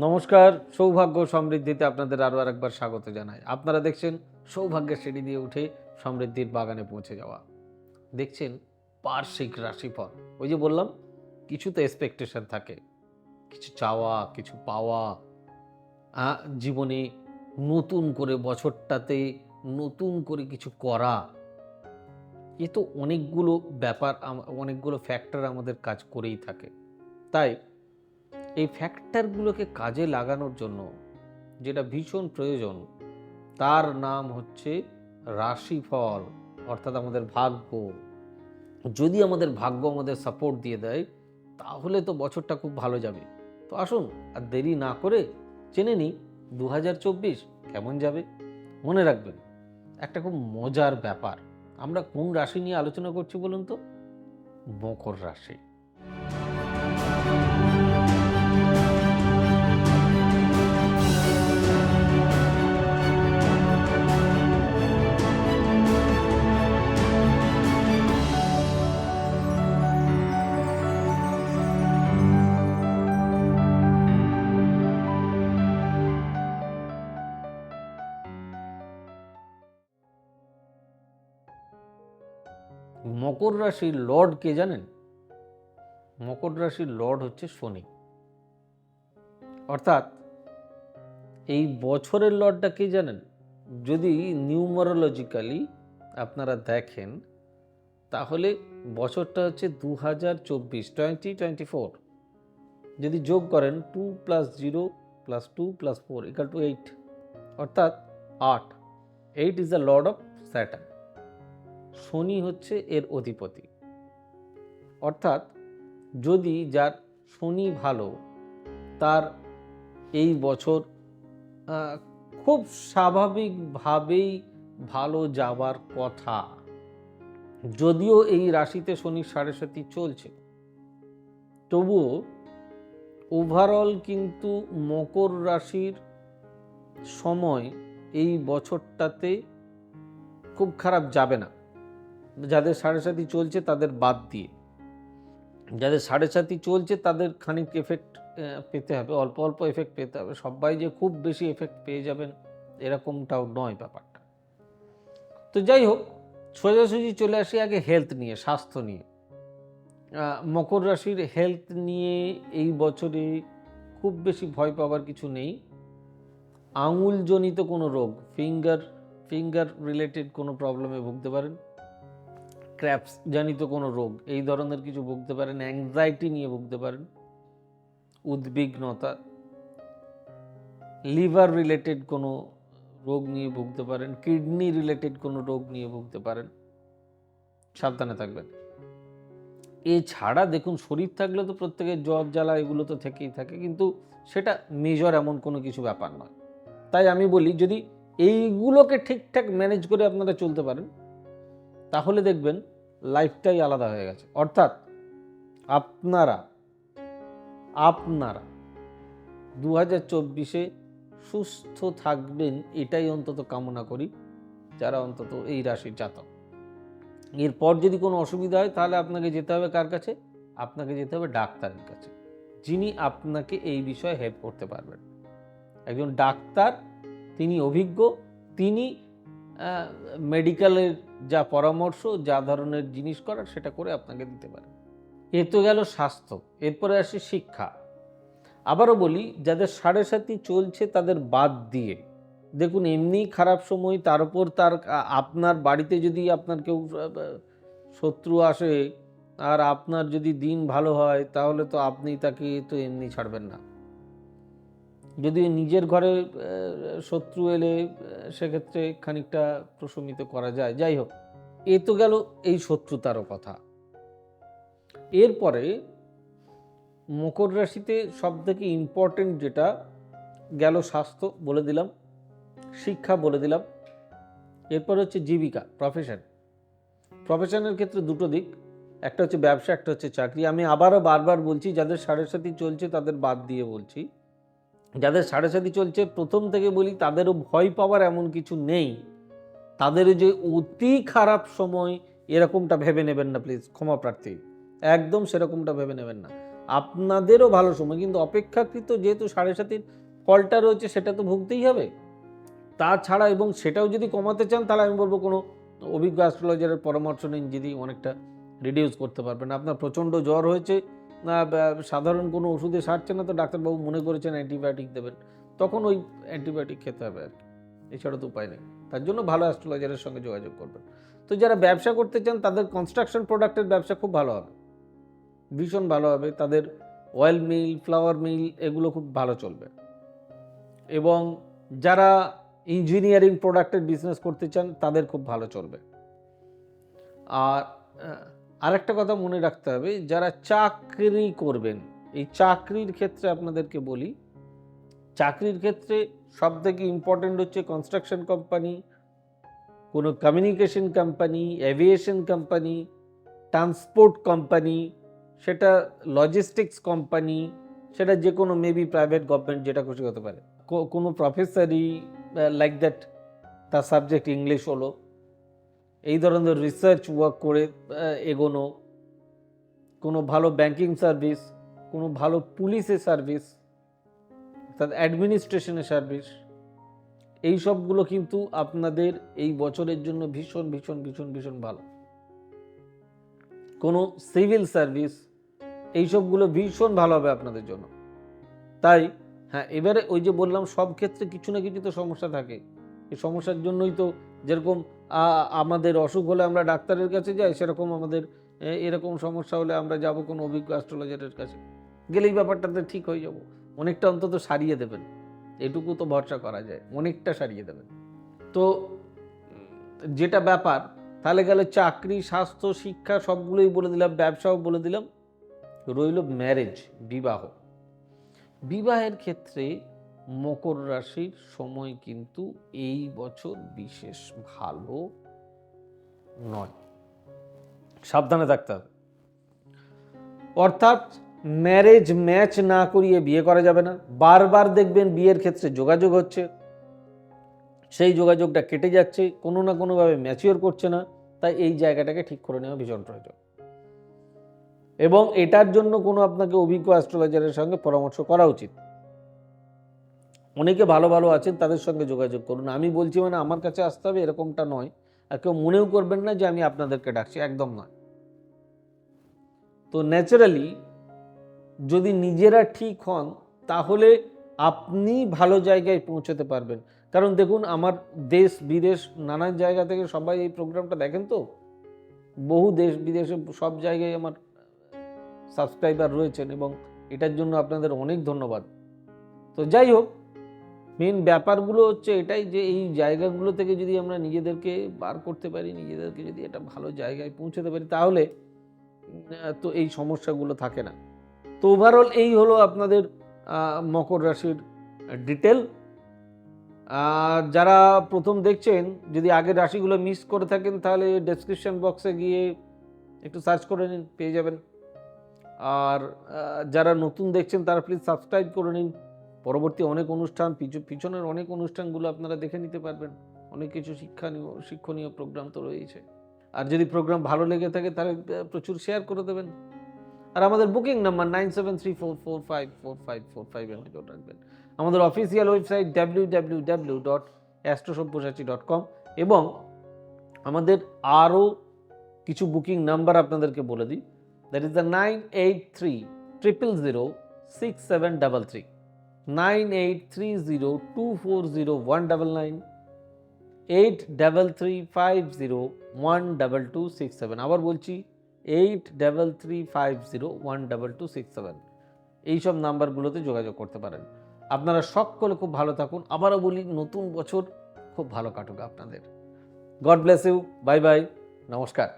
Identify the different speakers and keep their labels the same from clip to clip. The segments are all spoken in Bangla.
Speaker 1: নমস্কার, সৌভাগ্য সমৃদ্ধিতে আপনাদের আরও আরেকবার স্বাগত জানাই। আপনারা দেখছেন সৌভাগ্যের সিঁড়ি দিয়ে উঠে সমৃদ্ধির বাগানে পৌঁছে যাওয়া। দেখছেন বার্ষিক রাশিফল। ওই যে বললাম কিছু তো এক্সপেকটেশন থাকে। কিছু চাওয়া, কিছু পাওয়া। জীবনে নতুন করে বছরটাতে নতুন করে কিছু করা। এ তো অনেকগুলো ব্যাপার অনেকগুলো ফ্যাক্টর আমাদের কাজ করেই থাকে। তাই এই ফ্যাক্টরগুলোকে কাজে লাগানোর জন্য যেটা ভীষণ প্রয়োজন, তার নাম হচ্ছে রাশিফল, অর্থাৎ আমাদের ভাগ্য। যদি আমাদের ভাগ্য আমাদের সাপোর্ট দিয়ে দেয়, তাহলে তো বছরটা খুব ভালো যাবে। তো আসুন, আর দেরি না করে জেনে নিই দু হাজার চব্বিশ কেমন যাবে। মনে রাখবেন, একটা খুব মজার ব্যাপার। আমরা কোন রাশি নিয়ে আলোচনা করছি বলুন তো? মকর রাশি। মকর রাশির লর্ড কে জানেন? মকর রাশির লর্ড হচ্ছে শনি। অর্থাৎ এই বছরের লর্ডটা কে জানেন? যদি নিউমারোলজিক্যালি আপনারা দেখেন, তাহলে বছরটা হচ্ছে দু হাজার চব্বিশ, টোয়েন্টি টোয়েন্টি ফোর। যদি যোগ করেন, two plus zero plus two plus four equal to eight, অর্থাৎ আট। Eight is the lord of Saturn. শনি হচ্ছে এর অধিপতি। অর্থাৎ যদি যার শনি ভালো, তার এই বছর খুব স্বাভাবিকভাবেই ভালো যাবার কথা। যদিও এই রাশিতে শনির সাড়ে সাতি চলছে। তবুও ওভারঅল কিন্তু মকর রাশির সময় এই বছরটাতে খুব খারাপ যাবে না। যাদের সাড়ে সাথী চলছে তাদের বাদ দিয়ে। যাদের সাড়ে সাথী চলছে তাদের খানিক এফেক্ট পেতে হবে, অল্প অল্প এফেক্ট পেতে হবে। সবাই যে খুব বেশি এফেক্ট পেয়ে যাবেন এরকমটাও নয় ব্যাপারটা। তো যাই হোক, সোজাসুজি চলে আসি আগে হেলথ নিয়ে, স্বাস্থ্য নিয়ে। মকর রাশির হেলথ নিয়ে এই বছরে খুব বেশি ভয় পাওয়ার কিছু নেই। আঙুলজনিত কোনো রোগ ফিঙ্গার ফিঙ্গার রিলেটেড কোনো প্রবলেমে ভুগতে পারেন। ক্র্যাপস জনিত কোনো রোগ, এই ধরনের কিছু ভুগতে পারেন অ্যাংজাইটি নিয়ে ভুগতে পারেন, উদ্বিগ্নতা লিভার রিলেটেড কোনো রোগ নিয়ে ভুগতে পারেন কিডনি রিলেটেড কোনো রোগ নিয়ে ভুগতে পারেন, সাবধানে থাকবেন। এছাড়া দেখুন, শরীর থাকলে তো প্রত্যেকের জ্বর, জ্বালা এগুলো তো থেকেই থাকে, কিন্তু সেটা মেজর এমন কোনো কিছু ব্যাপার নয়। তাই আমি বলি, যদি এইগুলোকে ঠিকঠাক ম্যানেজ করে আপনারা চলতে পারেন তাহলে দেখবেন লাইফটাই আলাদা হয়ে গেছে। অর্থাৎ আপনারা আপনারা দু হাজার চব্বিশে সুস্থ থাকবেন এটাই অন্তত কামনা করি, যারা অন্তত এই রাশির জাতক। এরপর যদি কোনো অসুবিধা হয় তাহলে আপনাকে যেতে হবে কার কাছে? আপনাকে যেতে হবে ডাক্তারের কাছে, যিনি আপনাকে এই বিষয়ে হেল্প করতে পারবেন। একজন ডাক্তার, তিনি অভিজ্ঞ, তিনি মেডিকেলের যা পরামর্শ, যা ধরনের জিনিস করার সেটা করে আপনাকে দিতে পারে। এ তো গেল স্বাস্থ্য, এরপরে আসে শিক্ষা। আবারও বলি, যাদের সাড়ে সাথী চলছে তাদের বাদ দিয়ে। দেখুন এমনি খারাপ সময়, তার উপর তার আপনার বাড়িতে যদি আপনার কেউ শত্রু আসে, আর আপনার যদি দিন ভালো হয়, তাহলে তো আপনি তাকে তো এমনি ছাড়বেন না। যদি নিজের ঘরে শত্রু এলে সেক্ষেত্রে খানিকটা প্রশমিত করা যায়। যাই হোক, এ তো গেল এই শত্রুতারও কথা। এরপরে মকর রাশিতে সব থেকে ইম্পর্টেন্ট যেটা, গেল স্বাস্থ্য বলে দিলাম, শিক্ষা বলে দিলাম। এরপর হচ্ছে জীবিকা প্রফেশন প্রফেশনের ক্ষেত্রে দুটো দিক, একটা হচ্ছে ব্যবসা, একটা হচ্ছে চাকরি। আমি আবারও বারবার বলছি, যাদের সাড়ে সাথী চলছে তাদের বাদ দিয়ে বলছি। যাদের সাড়ে সাথী চলছে, প্রথম থেকে বলি তাদেরও ভয় পাওয়ার এমন কিছু নেই। তাদের যে অতি খারাপ সময়, এরকমটা ভেবে নেবেন না প্লিজ ক্ষমা প্রার্থী। একদম সেরকমটা ভেবে নেবেন না। আপনাদেরও ভালো সময়, কিন্তু অপেক্ষাকৃত যেহেতু সাড়ে সাতির ফলটা রয়েছে, সেটা তো ভুগতেই হবে। তাছাড়া এবং সেটাও যদি কমাতে চান, তাহলে আমি বলব কোনো অভিজ্ঞ অ্যাস্ট্রোলজারের পরামর্শ নিন যদি অনেকটা রিডিউস করতে পারবেন। আপনার প্রচণ্ড জ্বর হয়েছে সাধারণ কোনো ওষুধে সারছে না, তো ডাক্তারবাবু মনে করেছেন অ্যান্টিবায়োটিক দেবেন। তখন ওই অ্যান্টিবায়োটিক খেতে হবে আর কি। এছাড়া তো উপায় নেই। তার জন্য ভালো অ্যাস্ট্রোলজারের সঙ্গে যোগাযোগ করবেন। তো যারা ব্যবসা করতে চান, তাদের কনস্ট্রাকশন প্রোডাক্টের ব্যবসা খুব ভালো হবে। ভীষণ ভালো হবে। তাদের অয়েল মিল ফ্লাওয়ার মিল এগুলো খুব ভালো চলবে। এবং যারা ইঞ্জিনিয়ারিং প্রোডাক্টের বিজনেস করতে চান, তাদের খুব ভালো চলবে। আর আরেকটা কথা মনে রাখতে হবে, যারা চাকরি করবেন, এই চাকরির ক্ষেত্রে আপনাদেরকে বলি, চাকরির ক্ষেত্রে সব থেকে ইম্পর্টেন্ট হচ্ছে কনস্ট্রাকশন কোম্পানি কোনো communication company aviation company transport company সেটা লজিস্টিক্স কোম্পানি সেটা যে কোনো মেবি প্রাইভেট গভর্নমেন্ট যেটা খুশি হতে পারে। কোনো প্রফেসরই লাইক দ্যাট তার সাবজেক্ট ইংলিশ হলো। এই ধরনের রিসার্চ ওয়ার্ক করে এগোনো, কোনো ভালো ব্যাংকিং সার্ভিস কোনো ভালো পুলিশের সার্ভিস অর্থাৎ অ্যাডমিনিস্ট্রেশনের সার্ভিস এই সবগুলো কিন্তু আপনাদের এই বছরের জন্য ভীষণ ভীষণ ভীষণ ভীষণ ভালো। কোনো সিভিল সার্ভিস এই সবগুলো ভীষণ ভালো হবে আপনাদের জন্য। তাই হ্যাঁ এবারে ওই যে বললাম, সব ক্ষেত্রে কিছু না কিছু তো সমস্যা থাকে এই সমস্যার জন্যই তো যেরকম আমাদের অসুখ হলে আমরা ডাক্তারের কাছে যাই, সেরকম আমাদের এরকম সমস্যা হলে আমরা যাব কোনো অভিজ্ঞ অ্যাস্ট্রোলজারের কাছে। গেলেই ব্যাপারটাতে ঠিক হয়ে যাব। অনেকটা অন্তত সারিয়ে দেবেন। এটুকু তো ভরসা করা যায়, অনেকটা সারিয়ে দেবেন। তো যেটা ব্যাপার, তাহলে গেলে চাকরি, স্বাস্থ্য, শিক্ষা সবগুলোই বলে দিলাম, ব্যবসাও বলে দিলাম। রইল ম্যারেজ বিবাহ। বিবাহের ক্ষেত্রে মকর রাশির সময় কিন্তু এই বছর বিশেষ ভালো নয়। সাবধানে থাকতে হবে। অর্থাৎ ম্যারেজ ম্যাচ না করিয়ে বিয়ে করা যাবে না। বারবার দেখবেন বিয়ের ক্ষেত্রে যোগাযোগ হচ্ছে। সেই যোগাযোগটা কেটে যাচ্ছে, কোনো না কোনোভাবে ম্যাচিওর করছে না। তাই এই জায়গাটাকে ঠিক করে নেওয়া ভীষণ প্রয়োজন। এবং এটার জন্য কোনো আপনাকে অভিজ্ঞ অ্যাস্ট্রোলজারের সঙ্গে পরামর্শ করা উচিত। অনেকে ভালো ভালো আছেন, তাদের সঙ্গে যোগাযোগ করুন। আমি বলছি মানে আমার কাছে আসতে হবে, এরকমটা নয়। আর কেউ মনেও করবেন না যে আমি আপনাদেরকে ডাকছি, একদম নয়। তো ন্যাচারালি যদি নিজেরা ঠিক হন, তাহলে আপনি ভালো জায়গায় পৌঁছতে পারবেন। কারণ দেখুন, আমার দেশ, বিদেশ নানান জায়গা থেকে সবাই এই প্রোগ্রামটা দেখেন তো? বহু দেশ, বিদেশে সব জায়গায় আমার সাবস্ক্রাইবার রয়েছেন এবং এটার জন্য আপনাদের অনেক ধন্যবাদ। তো যাই হোক মেন ব্যাপারগুলো হচ্ছে এটাই যে এই জায়গাগুলো থেকে যদি আমরা নিজেদেরকে বার করতে পারি, নিজেদেরকে যদি একটা ভালো জায়গায় পৌঁছতে পারি, তাহলে তো এই সমস্যাগুলো থাকে না। তো ওভারঅল এই হলো আপনাদের মকর রাশির ডিটেল আর যারা প্রথম দেখছেন, যদি আগের রাশিগুলো মিস করে থাকেন, তাহলে ডেসক্রিপশন বক্সে গিয়ে একটু সার্চ করে নিন, পেয়ে যাবেন। আর যারা নতুন দেখছেন, তারা প্লিজ সাবস্ক্রাইব করে নিন। পরবর্তী অনেক অনুষ্ঠান, পিছু- পিছনের অনেক অনুষ্ঠানগুলো আপনারা দেখে নিতে পারবেন। অনেক কিছু শিক্ষানীয় শিক্ষণীয় প্রোগ্রাম তো রয়েছে। আর যদি প্রোগ্রাম ভালো লেগে থাকে তাহলে প্রচুর শেয়ার করে দেবেন। আর আমাদের booking number nine seven three four four five four five four ফাইভে নজর রাখবেন। আমাদের official website W W W dot astrosabyasachi dot com এবং আমাদের আরও কিছু বুকিং নাম্বার আপনাদেরকে বলে দিই। That is the nine eight three triple zero six seven double three nine eight three zero two four zero one double nine, eight double three five zero one double two six seven. আবার বলছি, eight double three five zero one double two six seven. এইসব নাম্বারগুলোতে যোগাযোগ করতে পারেন। আপনারা সকলে খুব ভালো থাকুন। আবারও বলি, নতুন বছর খুব ভালো কাটুক আপনাদের। God bless you. Bye bye. নমস্কার।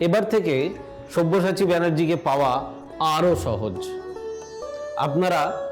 Speaker 1: এবার থেকে সব্যসাচী ব্যানার্জিকে পাওয়া আরও সহজ। আপনারা